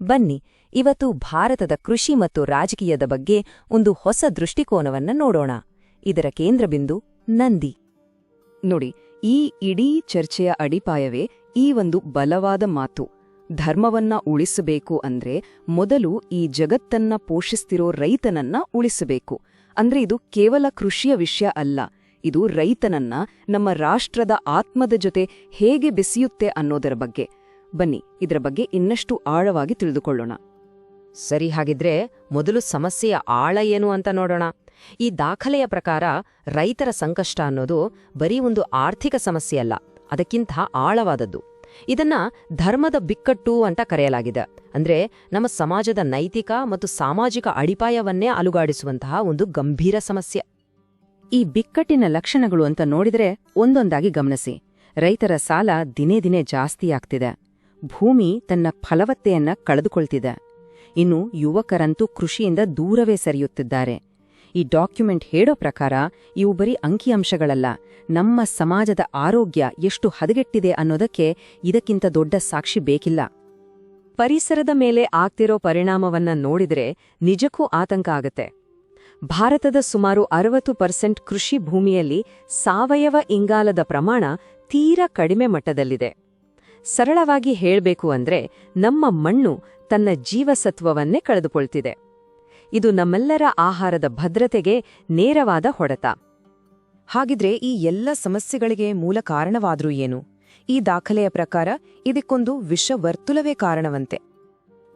ಬನ್ನಿ, ಇವತ್ತು ಭಾರತದ ಕೃಷಿ ಮತ್ತು ರಾಜಕೀಯದ ಬಗ್ಗೆ ಒಂದು ಹೊಸ ದೃಷ್ಟಿಕೋನವನ್ನ ನೋಡೋಣ. ಇದರ ಕೇಂದ್ರಬಿಂದು ನಂದಿ. ನೋಡಿ, ಈ ಇಡೀ ಚರ್ಚೆಯ ಅಡಿಪಾಯವೇ ಈ ಒಂದು ಬಲವಾದ ಮಾತು. ಧರ್ಮವನ್ನ ಉಳಿಸಬೇಕು ಅಂದ್ರೆ ಮೊದಲು ಈ ಜಗತ್ತನ್ನ ಪೋಷಿಸ್ತಿರೋ ರೈತನನ್ನ ಉಳಿಸಬೇಕು. ಅಂದ್ರೆ ಇದು ಕೇವಲ ಕೃಷಿಯ ವಿಷಯ ಅಲ್ಲ, ಇದು ರೈತನನ್ನ ನಮ್ಮ ರಾಷ್ಟ್ರದ ಆತ್ಮದ ಜೊತೆ ಹೇಗೆ ಬೆಸೆಯುತ್ತೆ ಅನ್ನೋದರ ಬಗ್ಗೆ. ಬನ್ನಿ, ಇದರ ಬಗ್ಗೆ ಇನ್ನಷ್ಟು ಆಳವಾಗಿ ತಿಳಿದುಕೊಳ್ಳೋಣ. ಸರಿ, ಹಾಗಿದ್ರೆ ಮೊದಲು ಸಮಸ್ಯೆಯ ಆಳ ಏನು ಅಂತ ನೋಡೋಣ. ಈ ದಾಖಲೆಯ ಪ್ರಕಾರ ರೈತರ ಸಂಕಷ್ಟ ಅನ್ನೋದು ಬರೀ ಒಂದು ಆರ್ಥಿಕ ಸಮಸ್ಯೆ ಅಲ್ಲ, ಅದಕ್ಕಿಂತ ಆಳವಾದದ್ದು. ಇದನ್ನ ಧರ್ಮದ ಬಿಕ್ಕಟ್ಟು ಅಂತ ಕರೆಯಲಾಗಿದೆ. ಅಂದ್ರೆ ನಮ್ಮ ಸಮಾಜದ ನೈತಿಕ ಮತ್ತು ಸಾಮಾಜಿಕ ಅಡಿಪಾಯವನ್ನೇ ಅಲುಗಾಡಿಸುವಂತಹ ಒಂದು ಗಂಭೀರ ಸಮಸ್ಯೆ. ಈ ಬಿಕ್ಕಟ್ಟಿನ ಲಕ್ಷಣಗಳು ಅಂತ ನೋಡಿದ್ರೆ ಒಂದೊಂದಾಗಿ ಗಮನಿಸಿ. ರೈತರ ಸಾಲ ದಿನೇ ದಿನೇ ಜಾಸ್ತಿಯಾಗ್ತಿದೆ ಭೂಮಿ ತನ್ನ ಫಲವತ್ತೆಯನ್ನ ಕಳೆದುಕೊಳ್ತಿದೆ. ಇನ್ನು ಯುವಕರಂತೂ ಕೃಷಿಯಿಂದ ದೂರವೇ ಸರಿಯುತ್ತಿದ್ದಾರೆ. ಈ ಡಾಕ್ಯುಮೆಂಟ್ ಹೇಳೋ ಪ್ರಕಾರ ಇವು ಬರೀ ಅಂಕಿಅಂಶಗಳಲ್ಲ, ನಮ್ಮ ಸಮಾಜದ ಆರೋಗ್ಯ ಎಷ್ಟು ಹದಗೆಟ್ಟಿದೆ ಅನ್ನೋದಕ್ಕೆ ಇದಕ್ಕಿಂತ ದೊಡ್ಡ ಸಾಕ್ಷಿ ಬೇಕಿಲ್ಲ. ಪರಿಸರದ ಮೇಲೆ ಆಗ್ತಿರೋ ಪರಿಣಾಮವನ್ನ ನೋಡಿದ್ರೆ ನಿಜಕ್ಕೂ ಆತಂಕ ಆಗತ್ತೆ. ಭಾರತದ ಸುಮಾರು ಅರವತ್ತು ಪರ್ಸೆಂಟ್ ಕೃಷಿ ಭೂಮಿಯಲ್ಲಿ ಸಾವಯವ ಇಂಗಾಲದ ಪ್ರಮಾಣ ತೀರಾ ಕಡಿಮೆ ಮಟ್ಟದಲ್ಲಿದೆ. ಸರಳವಾಗಿ ಹೇಳಬೇಕು ಅಂದ್ರೆ ನಮ್ಮ ಮಣ್ಣು ತನ್ನ ಜೀವಸತ್ವವನ್ನೇ ಕಳೆದುಕೊಳ್ತಿದೆ. ಇದು ನಮ್ಮೆಲ್ಲರ ಆಹಾರದ ಭದ್ರತೆಗೆ ನೇರವಾದ ಹೊಡೆತ. ಹಾಗಿದ್ರೆ ಈ ಎಲ್ಲ ಸಮಸ್ಯೆಗಳಿಗೆ ಮೂಲ ಕಾರಣವಾದರೂ ಏನು? ಈ ದಾಖಲೆಯ ಪ್ರಕಾರ ಇದಕ್ಕೊಂದು ವಿಷವರ್ತುಲವೇ ಕಾರಣವಂತೆ.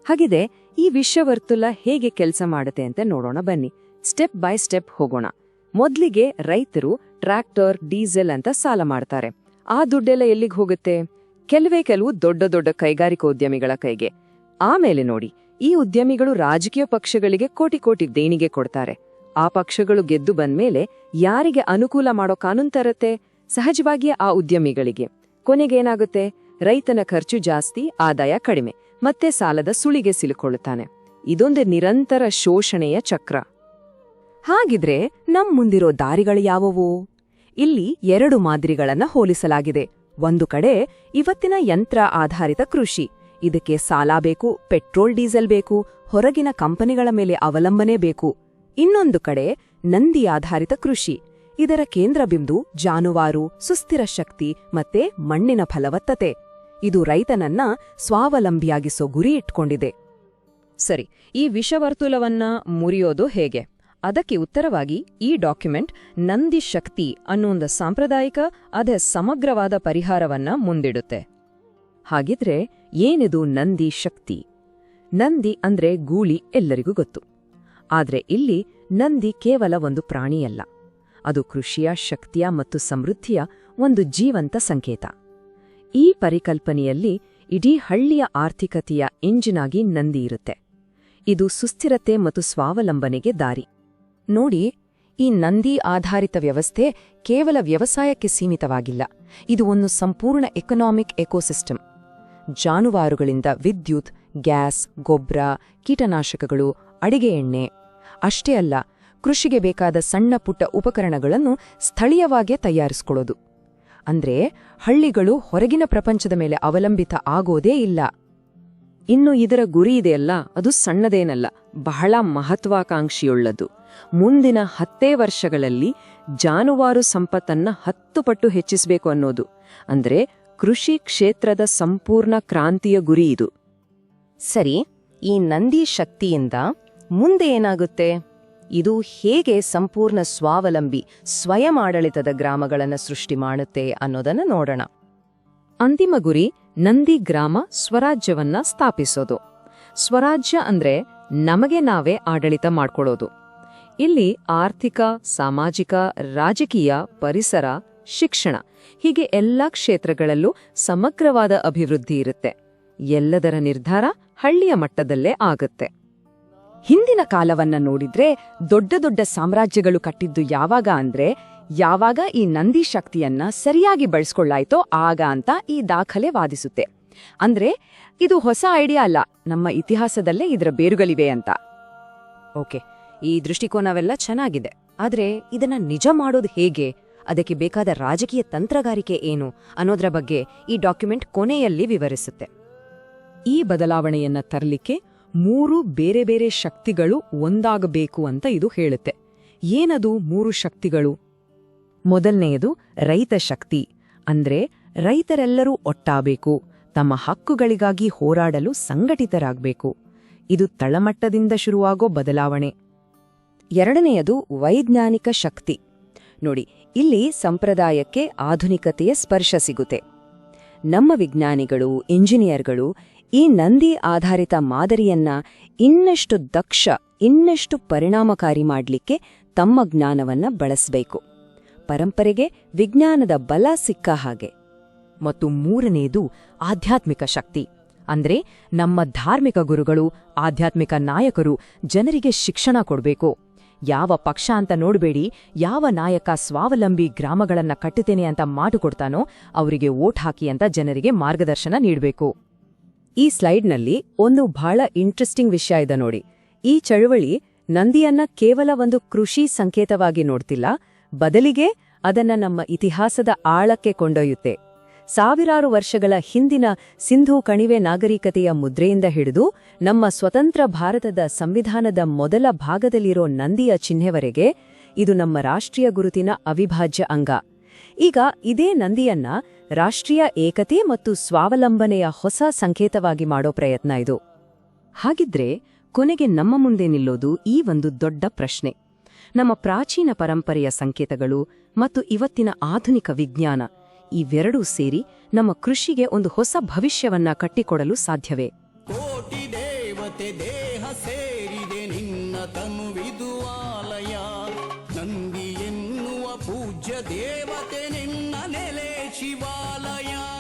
ಹಾಗಿದೆ ಈ ವಿಷವರ್ತುಲ ಹೇಗೆ ಕೆಲಸ ಮಾಡುತ್ತೆ ಅಂತ ನೋಡೋಣ ಬನ್ನಿ. ಸ್ಟೆಪ್ ಬೈ ಸ್ಟೆಪ್ ಹೋಗೋಣ. ಮೊದಲಿಗೆ ರೈತರು ಟ್ರ್ಯಾಕ್ಟರ್, ಡೀಸೆಲ್ ಅಂತ ಸಾಲ ಮಾಡ್ತಾರೆ. ಆ ದುಡ್ಡೆಲ್ಲ ಎಲ್ಲಿಗೆ ಹೋಗುತ್ತೆ? ಕೆಲವೇ ಕೆಲವು ದೊಡ್ಡ ದೊಡ್ಡ ಕೈಗಾರಿಕೋದ್ಯಮಿಗಳ ಕೈಗೆ. ಆಮೇಲೆ ನೋಡಿ, ಈ ಉದ್ಯಮಿಗಳು ರಾಜಕೀಯ ಪಕ್ಷಗಳಿಗೆ ಕೋಟಿ ಕೋಟಿ ದೇಣಿಗೆ ಕೊಡ್ತಾರೆ. ಆ ಪಕ್ಷಗಳು ಗೆದ್ದು ಬಂದ್ಮೇಲೆ ಯಾರಿಗೆ ಅನುಕೂಲ ಮಾಡೋ ಕಾನೂನು ತರತ್ತೆ? ಸಹಜವಾಗಿಯೇ ಆ ಉದ್ಯಮಿಗಳಿಗೆ. ಕೊನೆಗೇನಾಗುತ್ತೆ ರೈತನ ಖರ್ಚು ಜಾಸ್ತಿ, ಆದಾಯ ಕಡಿಮೆ, ಮತ್ತೆ ಸಾಲದ ಸುಳಿಗೆ ಸಿಲುಕೊಳ್ಳುತ್ತಾನೆ. ಇದೊಂದು ನಿರಂತರ ಶೋಷಣೆಯ ಚಕ್ರ. ಹಾಗಿದ್ರೆ ನಮ್ ಮುಂದಿರೋ ದಾರಿಗಳು ಯಾವುವು? ಇಲ್ಲಿ ಎರಡು ಮಾದರಿಗಳನ್ನ ಹೋಲಿಸಲಾಗಿದೆ. ಒಂದು ಕಡೆ ಇವತ್ತಿನ ಯಂತ್ರ ಆಧಾರಿತ ಕೃಷಿ. ಇದಕ್ಕೆ ಸಾಲ ಬೇಕು, ಪೆಟ್ರೋಲ್, ಡೀಸೆಲ್ ಬೇಕು, ಹೊರಗಿನ ಕಂಪನಿಗಳ ಮೇಲೆ ಅವಲಂಬನೆ ಬೇಕು. ಇನ್ನೊಂದು ಕಡೆ ನಂದಿ ಆಧಾರಿತ ಕೃಷಿ. ಇದರ ಕೇಂದ್ರಬಿಂದು ಜಾನುವಾರು, ಸುಸ್ಥಿರ ಶಕ್ತಿ ಮತ್ತೆ ಮಣ್ಣಿನ ಫಲವತ್ತತೆ. ಇದು ರೈತನನ್ನ ಸ್ವಾವಲಂಬಿಯಾಗಿಸೋ ಗುರಿ ಇಟ್ಕೊಂಡಿದೆ. ಸರಿ, ಈ ವಿಷವರ್ತುಲವನ್ನ ಮುರಿಯೋದು ಹೇಗೆ? ಅದಕ್ಕೆ ಉತ್ತರವಾಗಿ ಈ ಡಾಕ್ಯುಮೆಂಟ್ ನಂದಿ ಶಕ್ತಿ ಅನ್ನೋಂದ ಸಾಂಪ್ರದಾಯಿಕ, ಅದೇ ಸಮಗ್ರವಾದ ಪರಿಹಾರವನ್ನ ಮುಂದಿಡುತ್ತೆ. ಹಾಗಿದ್ರೆ ಏನಿದು ನಂದಿ ಶಕ್ತಿ? ನಂದಿ ಅಂದ್ರೆ ಗೂಳಿ ಎಲ್ಲರಿಗೂ ಗೊತ್ತು. ಆದ್ರೆ ಇಲ್ಲಿ ನಂದಿ ಕೇವಲ ಒಂದು ಪ್ರಾಣಿಯಲ್ಲ. ಅದು ಕೃಷಿಯ, ಶಕ್ತಿಯ ಮತ್ತು ಸಮೃದ್ಧಿಯ ಒಂದು ಜೀವಂತ ಸಂಕೇತ. ಈ ಪರಿಕಲ್ಪನೆಯಲ್ಲಿ ಇಡೀ ಹಳ್ಳಿಯ ಆರ್ಥಿಕತೆಯ ಎಂಜಿನಾಗಿ ನಂದಿ ಇರುತ್ತೆ. ಇದು ಸುಸ್ಥಿರತೆ ಮತ್ತು ಸ್ವಾವಲಂಬನೆಗೆ ದಾರಿ. ನೋಡಿ, ಈ ನಂದಿ ಆಧಾರಿತ ವ್ಯವಸ್ಥೆ ಕೇವಲ ವ್ಯವಸಾಯಕ್ಕೆ ಸೀಮಿತವಾಗಿಲ್ಲ. ಇದು ಒಂದು ಸಂಪೂರ್ಣ ಎಕನಾಮಿಕ್ ಎಕೋಸಿಸ್ಟಮ್ ಜಾನುವಾರುಗಳಿಂದ ವಿದ್ಯುತ್, ಗ್ಯಾಸ್, ಗೊಬ್ಬರ, ಕೀಟನಾಶಕಗಳು, ಅಡಿಗೆ ಎಣ್ಣೆ, ಅಷ್ಟೇ ಅಲ್ಲ, ಕೃಷಿಗೆ ಬೇಕಾದ ಸಣ್ಣ ಪುಟ್ಟ ಉಪಕರಣಗಳನ್ನು ಸ್ಥಳೀಯವಾಗೇ ತಯಾರಿಸಿಕೊಳ್ಳೋದು. ಅಂದ್ರೆ, ಹಳ್ಳಿಗಳು ಹೊರಗಿನ ಪ್ರಪಂಚದ ಮೇಲೆ ಅವಲಂಬಿತ ಆಗೋದೇ ಇಲ್ಲ. ಇನ್ನು ಇದರ ಗುರಿ ಇದೆಯಲ್ಲ, ಅದು ಸಣ್ಣದೇನಲ್ಲ, ಬಹಳ ಮಹತ್ವಾಕಾಂಕ್ಷಿಯುಳ್ಳದು ಮುಂದಿನ ಹತ್ತೇ ವರ್ಷಗಳಲ್ಲಿ ಜಾನುವಾರು ಸಂಪತ್ತನ್ನ ಹತ್ತು ಪಟ್ಟು ಹೆಚ್ಚಿಸಬೇಕು ಅನ್ನೋದು. ಅಂದ್ರೆ ಕೃಷಿ ಕ್ಷೇತ್ರದ ಸಂಪೂರ್ಣ ಕ್ರಾಂತಿಯ ಗುರಿ ಇದು. ಸರಿ, ಈ ನಂದಿ ಶಕ್ತಿಯಿಂದ ಮುಂದೆ ಏನಾಗುತ್ತೆ? ಇದು ಹೇಗೆ ಸಂಪೂರ್ಣ ಸ್ವಾವಲಂಬಿ ಸ್ವಯಂ ಆಡಳಿತದ ಗ್ರಾಮಗಳನ್ನು ಸೃಷ್ಟಿ ಮಾಡುತ್ತೆ ಅನ್ನೋದನ್ನ ನೋಡೋಣ. ಅಂತಿಮ ಗುರಿ ನಂದಿ ಗ್ರಾಮ ಸ್ವರಾಜ್ಯವನ್ನ ಸ್ಥಾಪಿಸೋದು. ಸ್ವರಾಜ್ಯ ಅಂದ್ರೆ ನಮಗೆ ನಾವೇ ಆಡಳಿತ ಮಾಡ್ಕೊಳ್ಳೋದು. ಇಲ್ಲಿ ಆರ್ಥಿಕ, ಸಾಮಾಜಿಕ, ರಾಜಕೀಯ, ಪರಿಸರ, ಶಿಕ್ಷಣ ಹೀಗೆ ಎಲ್ಲ ಕ್ಷೇತ್ರಗಳಲ್ಲೂ ಸಮಗ್ರವಾದ ಅಭಿವೃದ್ಧಿ ಇರುತ್ತೆ. ಎಲ್ಲದರ ನಿರ್ಧಾರ ಹಳ್ಳಿಯ ಮಟ್ಟದಲ್ಲೇ ಆಗುತ್ತೆ. ಹಿಂದಿನ ಕಾಲವನ್ನ ನೋಡಿದ್ರೆ ದೊಡ್ಡ ದೊಡ್ಡ ಸಾಮ್ರಾಜ್ಯಗಳು ಕಟ್ಟಿದ್ದು ಯಾವಾಗ ಅಂದ್ರೆ ಯಾವಾಗ ಈ ನಂದಿ ಶಕ್ತಿಯನ್ನ ಸರಿಯಾಗಿ ಬಳಸ್ಕೊಳ್ಳಾಯ್ತೋ ಆಗ ಅಂತ ಈ ದಾಖಲೆ ವಾದಿಸುತ್ತೆ. ಅಂದ್ರೆ ಇದು ಹೊಸ ಐಡಿಯಾ ಅಲ್ಲ, ನಮ್ಮ ಇತಿಹಾಸದಲ್ಲೇ ಇದರ ಬೇರುಗಳಿವೆ ಅಂತ. ಓಕೆ. ಈ ದೃಷ್ಟಿಕೋನವೆಲ್ಲ ಚೆನ್ನಾಗಿದೆ. ಆದ್ರೆ ಇದನ್ನ ನಿಜ ಮಾಡೋದು ಹೇಗೆ? ಅದಕ್ಕೆ ಬೇಕಾದ ರಾಜಕೀಯ ತಂತ್ರಗಾರಿಕೆ ಏನು ಅನ್ನೋದ್ರ ಬಗ್ಗೆ ಈ ಡಾಕ್ಯುಮೆಂಟ್ ಕೊನೆಯಲ್ಲಿ ವಿವರಿಸುತ್ತೆ. ಈ ಬದಲಾವಣೆಯನ್ನ ತರಲಿಕ್ಕೆ ಮೂರು ಬೇರೆ ಬೇರೆ ಶಕ್ತಿಗಳು ಒಂದಾಗಬೇಕು ಅಂತ ಇದು ಹೇಳುತ್ತೆ. ಏನದು ಮೂರು ಶಕ್ತಿಗಳು? ಮೊದಲನೆಯದು ರೈತ ಶಕ್ತಿ. ಅಂದ್ರೆ ರೈತರೆಲ್ಲರೂ ಒಟ್ಟಾಬೇಕು ತಮ್ಮ ಹಕ್ಕುಗಳಿಗಾಗಿ ಹೋರಾಡಲು ಸಂಘಟಿತರಾಗಬೇಕು. ಇದು ತಳಮಟ್ಟದಿಂದ ಶುರುವಾಗೋ ಬದಲಾವಣೆ. ಎರಡನೆಯದು ವೈಜ್ಞಾನಿಕ ಶಕ್ತಿ. ನೋಡಿ, ಇಲ್ಲಿ ಸಂಪ್ರದಾಯಕ್ಕೆ ಆಧುನಿಕತೆಯ ಸ್ಪರ್ಶ ಸಿಗುತ್ತೆ. ನಮ್ಮ ವಿಜ್ಞಾನಿಗಳು, ಇಂಜಿನಿಯರ್ಗಳು ಈ ನಂದಿ ಆಧಾರಿತ ಮಾದರಿಯನ್ನ ಇನ್ನಷ್ಟು ದಕ್ಷ, ಇನ್ನಷ್ಟು ಪರಿಣಾಮಕಾರಿ ಮಾಡಲಿಕ್ಕೆ ತಮ್ಮ ಜ್ಞಾನವನ್ನ ಬಳಸಬೇಕು. ಪರಂಪರೆಗೆ ವಿಜ್ಞಾನದ ಬಲ ಸಿಕ್ಕ ಹಾಗೆ. ಮತ್ತು ಮೂರನೆಯದು ಆಧ್ಯಾತ್ಮಿಕ ಶಕ್ತಿ. ಅಂದ್ರೆ ನಮ್ಮ ಧಾರ್ಮಿಕ ಗುರುಗಳು, ಆಧ್ಯಾತ್ಮಿಕ ನಾಯಕರು ಜನರಿಗೆ ಶಿಕ್ಷಣ ಕೊಡ್ಬೇಕು. ಯಾವ ಪಕ್ಷ ಅಂತ ನೋಡಬೇಡಿ, ಯಾವ ನಾಯಕ ಸ್ವಾವಲಂಬಿ ಗ್ರಾಮಗಳನ್ನ ಕಟ್ಟುತ್ತೇನೆ ಅಂತ ಮಾತು ಕೊಡ್ತಾನೋ ಅವರಿಗೆ ವೋಟ್ ಹಾಕಿ ಅಂತ ಜನರಿಗೆ ಮಾರ್ಗದರ್ಶನ ನೀಡಬೇಕು. ಈ ಸ್ಲೈಡ್ನಲ್ಲಿ ಒಂದು ಬಹಳ ಇಂಟ್ರೆಸ್ಟಿಂಗ್ ವಿಷಯ ಇದೆ ನೋಡಿ. ಈ ಚಳುವಳಿ ನಂದಿಯನ್ನ ಕೇವಲ ಒಂದು ಕೃಷಿ ಸಂಕೇತವಾಗಿ ನೋಡ್ತಿಲ್ಲ, ಬದಲಿಗೆ ಅದನ್ನ ನಮ್ಮ ಇತಿಹಾಸದ ಆಳಕ್ಕೆ ಕೊಂಡೊಯ್ಯುತ್ತೆ. ಸಾವಿರಾರು ವರ್ಷಗಳ ಹಿಂದಿನ ಸಿಂಧೂ ಕಣಿವೆ ನಾಗರಿಕತೆಯ ಮುದ್ರೆಯಿಂದ ಹಿಡಿದು ನಮ್ಮ ಸ್ವತಂತ್ರ ಭಾರತದ ಸಂವಿಧಾನದ ಮೊದಲ ಭಾಗದಲ್ಲಿರೋ ನಂದಿಯ ಚಿಹ್ನೆವರೆಗೆ ಇದು ನಮ್ಮ ರಾಷ್ಟ್ರೀಯ ಗುರುತಿನ ಅವಿಭಾಜ್ಯ ಅಂಗ. ಈಗ ಇದೇ ನಂದಿಯನ್ನ ರಾಷ್ಟ್ರೀಯ ಏಕತೆ ಮತ್ತು ಸ್ವಾವಲಂಬನೆಯ ಹೊಸ ಸಂಕೇತವಾಗಿ ಮಾಡೋ ಪ್ರಯತ್ನ ಇದು. ಹಾಗಿದ್ರೆ ಕೊನೆಗೆ ನಮ್ಮ ಮುಂದೆ ನಿಲ್ಲೋದು ಈ ಒಂದು ದೊಡ್ಡ ಪ್ರಶ್ನೆ. ನಮ್ಮ ಪ್ರಾಚೀನ ಪರಂಪರೆಯ ಸಂಕೇತಗಳು ಮತ್ತು ಇವತ್ತಿನ ಆಧುನಿಕ ವಿಜ್ಞಾನ ಇವೆರಡೂ ಸೇರಿ ನಮ್ಮ ಕೃಷಿಗೆ ಒಂದು ಹೊಸ ಭವಿಷ್ಯವನ್ನ ಕಟ್ಟಿಕೊಡಲು ಸಾಧ್ಯವೇ? ಕೋಟಿ ದೇವತೆ ದೇಹ ಸೇರಿದೆ ನಿನ್ನ ತನುವಿದು ಆಲಯ. ನಂದಿ ಎನ್ನುವ ಪೂಜ್ಯ ದೇವತೆ ನಿನ್ನ ನೆಲೆ ಶಿವಾಲಯ.